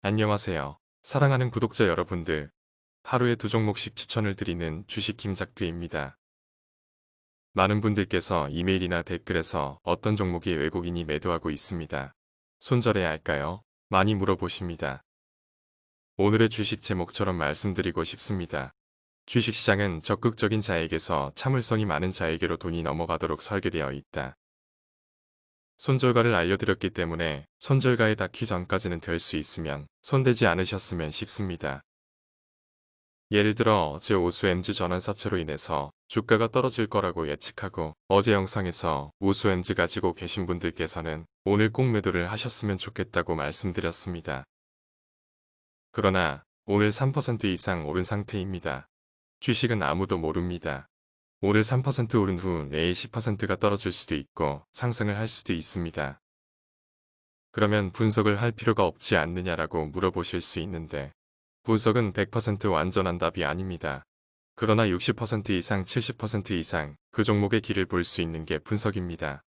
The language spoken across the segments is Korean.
안녕하세요. 사랑하는 구독자 여러분들. 하루에 두 종목씩 추천을 드리는 주식 김작두입니다. 많은 분들께서 이메일이나 댓글에서 어떤 종목이 외국인이 매도하고 있습니다. 손절해야 할까요? 많이 물어보십니다. 오늘의 주식 제목처럼 말씀드리고 싶습니다. 주식시장은 적극적인 자에게서 참을성이 많은 자에게로 돈이 넘어가도록 설계되어 있다. 손절가를 알려드렸기 때문에 손절가에 닿기 전까지는 될 수 있으면 손대지 않으셨으면 싶습니다. 예를 들어 어제 오수 MG 전환사채로 인해서 주가가 떨어질 거라고 예측하고 어제 영상에서 우수 MG 가지고 계신 분들께서는 오늘 꼭 매도를 하셨으면 좋겠다고 말씀드렸습니다. 그러나 오늘 3% 이상 오른 상태입니다. 주식은 아무도 모릅니다. 오늘 3% 오른 후 내일 10%가 떨어질 수도 있고 상승을 할 수도 있습니다. 그러면 분석을 할 필요가 없지 않느냐라고 물어보실 수 있는데 분석은 100% 완전한 답이 아닙니다. 그러나 60% 이상 70% 이상 그 종목의 길을 볼 수 있는 게 분석입니다.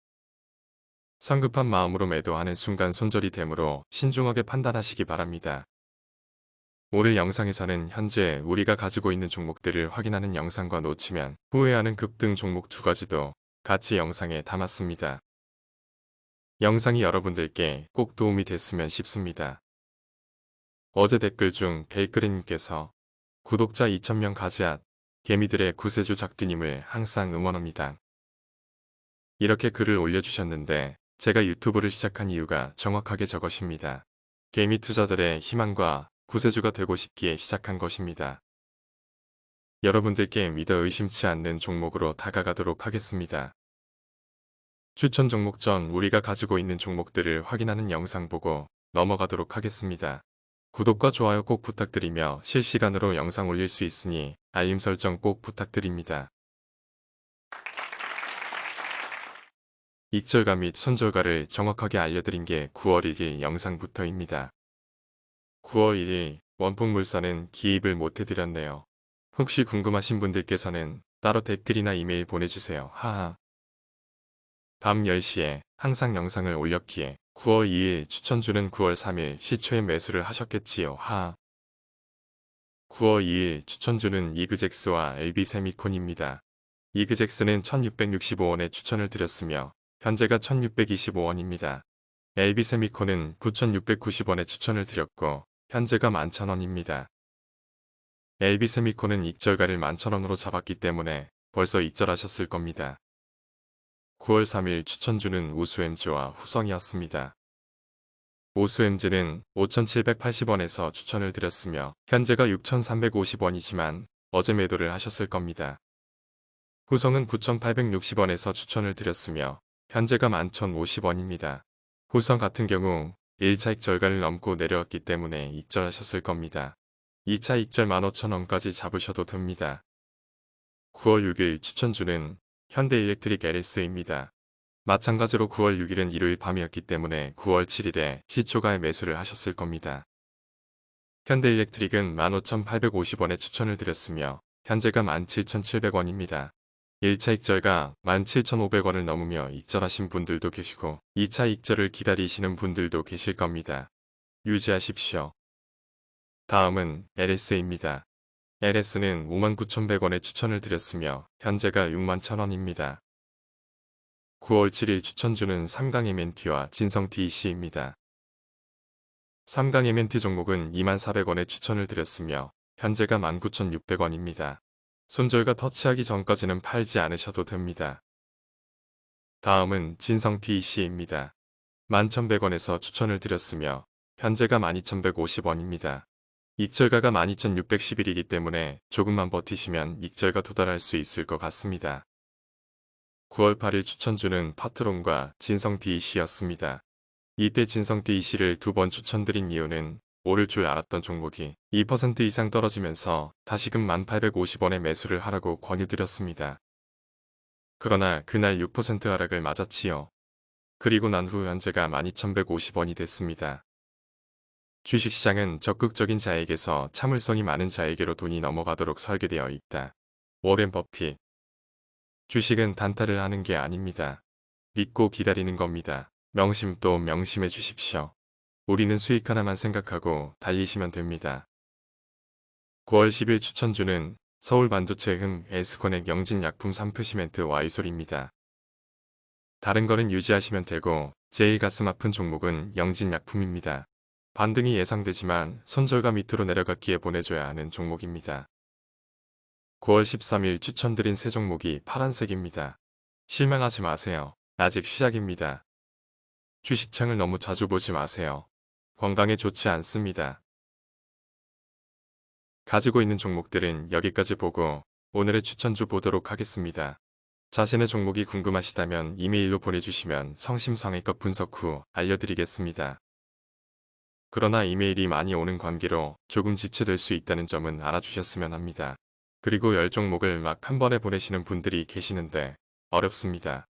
성급한 마음으로 매도하는 순간 손절이 되므로 신중하게 판단하시기 바랍니다. 오늘 영상에서는 현재 우리가 가지고 있는 종목들을 확인하는 영상과 놓치면 후회하는 급등 종목 두 가지도 같이 영상에 담았습니다. 영상이 여러분들께 꼭 도움이 됐으면 싶습니다. 어제 댓글 중 벨그린님께서 구독자 2,000명 가지앗 개미들의 구세주 작두님을 항상 응원합니다. 이렇게 글을 올려주셨는데 제가 유튜브를 시작한 이유가 정확하게 저것입니다. 개미 투자들의 희망과 구세주가 되고 싶기에 시작한 것입니다. 여러분들께 믿어 의심치 않는 종목으로 다가가도록 하겠습니다. 추천 종목 전 우리가 가지고 있는 종목들을 확인하는 영상 보고 넘어가도록 하겠습니다. 구독과 좋아요 꼭 부탁드리며 실시간으로 영상 올릴 수 있으니 알림 설정 꼭 부탁드립니다. 익절가 및 손절가를 정확하게 알려드린 게 9월 1일 영상부터입니다. 9월 1일 원폭물산은 기입을 못해드렸네요. 혹시 궁금하신 분들께서는 따로 댓글이나 이메일 보내주세요. 하하. 밤 10시에 항상 영상을 올렸기에 9월 2일 추천주는 9월 3일 시초에 매수를 하셨겠지요. 하하. 9월 2일 추천주는 이그젝스와 LB세미콘입니다. 이그젝스는 1665원에 추천을 드렸으며 현재가 1625원입니다. LB세미콘은 9690원에 추천을 드렸고 현재가 11,000원입니다. LB세미콘은 익절가를 11,000원으로 잡았기 때문에 벌써 익절하셨을 겁니다. 9월 3일 추천주는 우수MG와 후성이었습니다. 우수MG는 5,780원에서 추천을 드렸으며 현재가 6,350원이지만 어제 매도를 하셨을 겁니다. 후성은 9,860원에서 추천을 드렸으며 현재가 11,050원입니다. 후성 같은 경우 1차 익절가를 넘고 내려왔기 때문에 익절하셨을 겁니다. 2차 익절 15,000원까지 잡으셔도 됩니다. 9월 6일 추천주는 현대일렉트릭 LS입니다. 마찬가지로 9월 6일은 일요일 밤이었기 때문에 9월 7일에 시초가에 매수를 하셨을 겁니다. 현대일렉트릭은 15,850원에 추천을 드렸으며 현재가 17,700원입니다. 1차 익절가 17,500원을 넘으며 익절하신 분들도 계시고 2차 익절을 기다리시는 분들도 계실 겁니다. 유지하십시오. 다음은 LS입니다. LS는 59,100원에 추천을 드렸으며 현재가 61,000원입니다. 9월 7일 추천주는 3강 MNT와 진성 DC입니다. 3강 MNT 종목은 24,400원에 추천을 드렸으며 현재가 19,600원입니다. 손절과 터치하기 전까지는 팔지 않으셔도 됩니다. 다음은 진성 PEC입니다. 11,100원에서 추천을 드렸으며 현재가 12,150원입니다. 익절가가 12,611이기 때문에 조금만 버티시면 익절가 도달할 수 있을 것 같습니다. 9월 8일 추천주는 파트론과 진성 DEC였습니다. 이때 진성 DEC를 두 번 추천드린 이유는 오를 줄 알았던 종목이 2% 이상 떨어지면서 다시금 1850원에 매수를 하라고 권유드렸습니다. 그러나 그날 6% 하락을 맞았지요. 그리고 난 후 현재가 12,150원이 됐습니다. 주식시장은 적극적인 자에게서 참을성이 많은 자에게로 돈이 넘어가도록 설계되어 있다. 워렌 버핏 주식은 단타를 하는 게 아닙니다. 믿고 기다리는 겁니다. 명심 또 명심해 주십시오. 우리는 수익 하나만 생각하고 달리시면 됩니다. 9월 10일 추천주는 서울 반도체 흠 S코넥 영진약품 삼프시멘트 와이솔입니다. 다른 거는 유지하시면 되고 제일 가슴 아픈 종목은 영진약품입니다. 반등이 예상되지만 손절가 밑으로 내려갔기에 보내줘야 하는 종목입니다. 9월 13일 추천드린 세 종목이 파란색입니다. 실망하지 마세요. 아직 시작입니다. 주식창을 너무 자주 보지 마세요. 건강에 좋지 않습니다. 가지고 있는 종목들은 여기까지 보고 오늘의 추천주 보도록 하겠습니다. 자신의 종목이 궁금하시다면 이메일로 보내주시면 성심성의껏 분석 후 알려드리겠습니다. 그러나 이메일이 많이 오는 관계로 조금 지체될 수 있다는 점은 알아주셨으면 합니다. 그리고 열 종목을 막 한 번에 보내시는 분들이 계시는데 어렵습니다.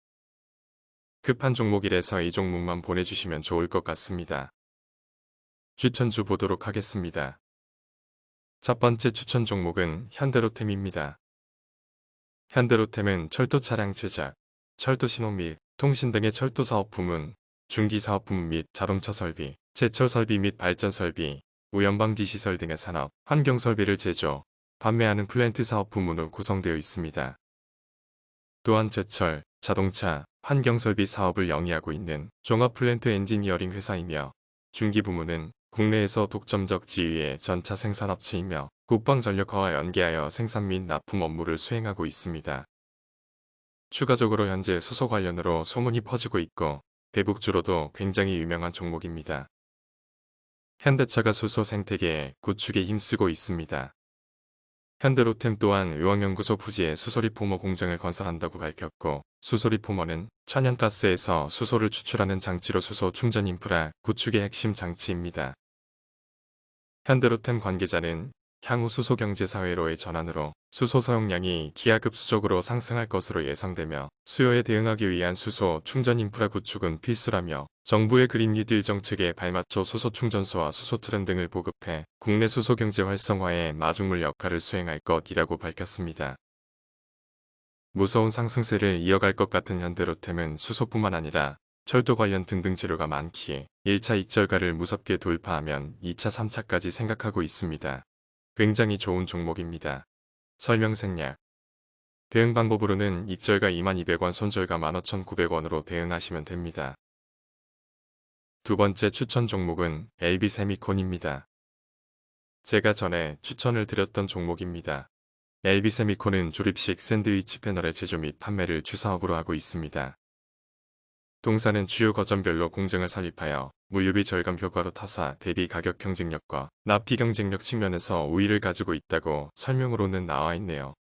급한 종목이라서 이 종목만 보내주시면 좋을 것 같습니다. 추천주 보도록 하겠습니다. 첫 번째 추천 종목은 현대로템입니다. 현대로템은 철도 차량 제작, 철도 신호 및 통신 등의 철도 사업 부문, 중기 사업 부문 및 자동차 설비, 제철 설비 및 발전 설비, 우연방지 시설 등의 산업, 환경 설비를 제조, 판매하는 플랜트 사업 부문으로 구성되어 있습니다. 또한 제철, 자동차, 환경 설비 사업을 영위하고 있는 종합 플랜트 엔지니어링 회사이며 중기 부문은 국내에서 독점적 지위의 전차 생산업체이며 국방전력화와 연계하여 생산 및 납품 업무를 수행하고 있습니다. 추가적으로 현재 수소 관련으로 소문이 퍼지고 있고 대북주로도 굉장히 유명한 종목입니다. 현대차가 수소 생태계에 구축에 힘쓰고 있습니다. 현대로템 또한 의왕연구소 부지에 수소리포머 공장을 건설한다고 밝혔고 수소리포머는 천연가스에서 수소를 추출하는 장치로 수소 충전 인프라 구축의 핵심 장치입니다. 현대로템 관계자는 향후 수소경제사회로의 전환으로 수소 사용량이 기하급수적으로 상승할 것으로 예상되며 수요에 대응하기 위한 수소 충전 인프라 구축은 필수라며 정부의 그린 뉴딜 정책에 발맞춰 수소 충전소와 수소 트렌 등을 보급해 국내 수소 경제 활성화에 마중물 역할을 수행할 것이라고 밝혔습니다. 무서운 상승세를 이어갈 것 같은 현대로템은 수소뿐만 아니라 철도 관련 등등 재료가 많기에 1차 익절가를 무섭게 돌파하면 2차 3차까지 생각하고 있습니다. 굉장히 좋은 종목입니다. 설명 생략 대응 방법으로는 익절가 2200원 손절가 15900원으로 대응하시면 됩니다. 두 번째 추천 종목은 LB세미콘입니다. 제가 전에 추천을 드렸던 종목입니다. LB세미콘은 조립식 샌드위치 패널의 제조 및 판매를 주사업으로 하고 있습니다. 동사는 주요 거점별로 공정을 삽입하여 물류비 절감 효과로 타사 대비 가격 경쟁력과 납기 경쟁력 측면에서 우위를 가지고 있다고 설명으로는 나와 있네요.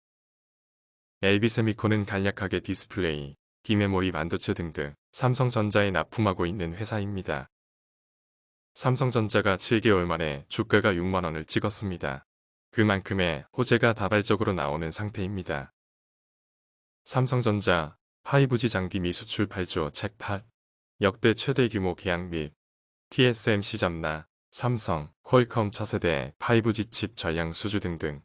LB세미콘은 간략하게 디스플레이, 비메모리 반도체 등등 삼성전자에 납품하고 있는 회사입니다. 삼성전자가 7개월 만에 주가가 6만원을 찍었습니다. 그만큼의 호재가 다발적으로 나오는 상태입니다. 삼성전자 5G 장비 미수출 8조 책팟 역대 최대 규모 계약 및 TSMC 잠나 삼성, 퀄컴 차세대 5G 칩 전량 수주 등등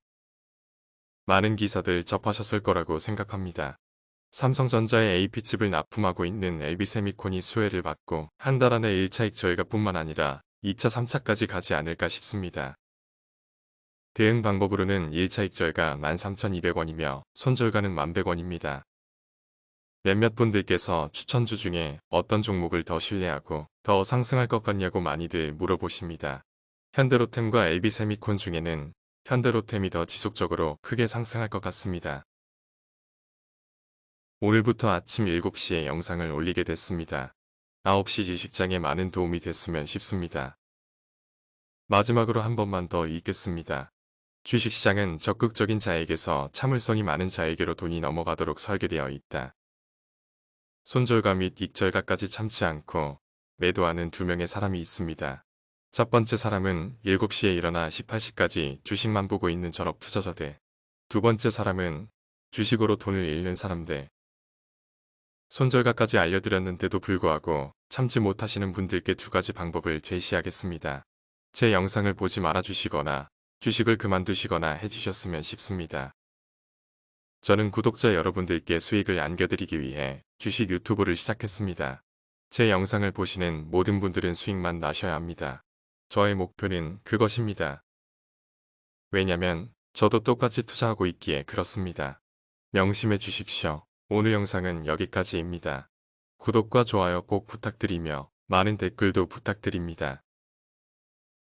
많은 기사들 접하셨을 거라고 생각합니다. 삼성전자의 AP칩을 납품하고 있는 LB세미콘이 수혜를 받고 한 달 안에 1차 익 절가뿐만 아니라 2차, 3차까지 가지 않을까 싶습니다. 대응 방법으로는 1차 익절가 13,200원이며 손절가는 1,100원입니다. 몇몇 분들께서 추천주 중에 어떤 종목을 더 신뢰하고 더 상승할 것 같냐고 많이들 물어보십니다. 현대로템과 LB세미콘 중에는 현대로템이 더 지속적으로 크게 상승할 것 같습니다. 오늘부터 아침 7시에 영상을 올리게 됐습니다. 9시 지식장에 많은 도움이 됐으면 싶습니다. 마지막으로 한 번만 더 읽겠습니다. 주식시장은 적극적인 자에게서 참을성이 많은 자에게로 돈이 넘어가도록 설계되어 있다. 손절가 및 익절가까지 참지 않고 매도하는 두 명의 사람이 있습니다. 첫 번째 사람은 7시에 일어나 18시까지 주식만 보고 있는 전업 투자자들. 두 번째 사람은 주식으로 돈을 잃는 사람들. 손절가까지 알려드렸는데도 불구하고 참지 못하시는 분들께 두 가지 방법을 제시하겠습니다. 제 영상을 보지 말아주시거나 주식을 그만두시거나 해주셨으면 싶습니다. 저는 구독자 여러분들께 수익을 안겨드리기 위해 주식 유튜브를 시작했습니다. 제 영상을 보시는 모든 분들은 수익만 나셔야 합니다. 저의 목표는 그것입니다. 왜냐면 저도 똑같이 투자하고 있기에 그렇습니다. 명심해 주십시오. 오늘 영상은 여기까지입니다. 구독과 좋아요 꼭 부탁드리며 많은 댓글도 부탁드립니다.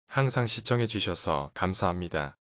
항상 시청해 주셔서 감사합니다.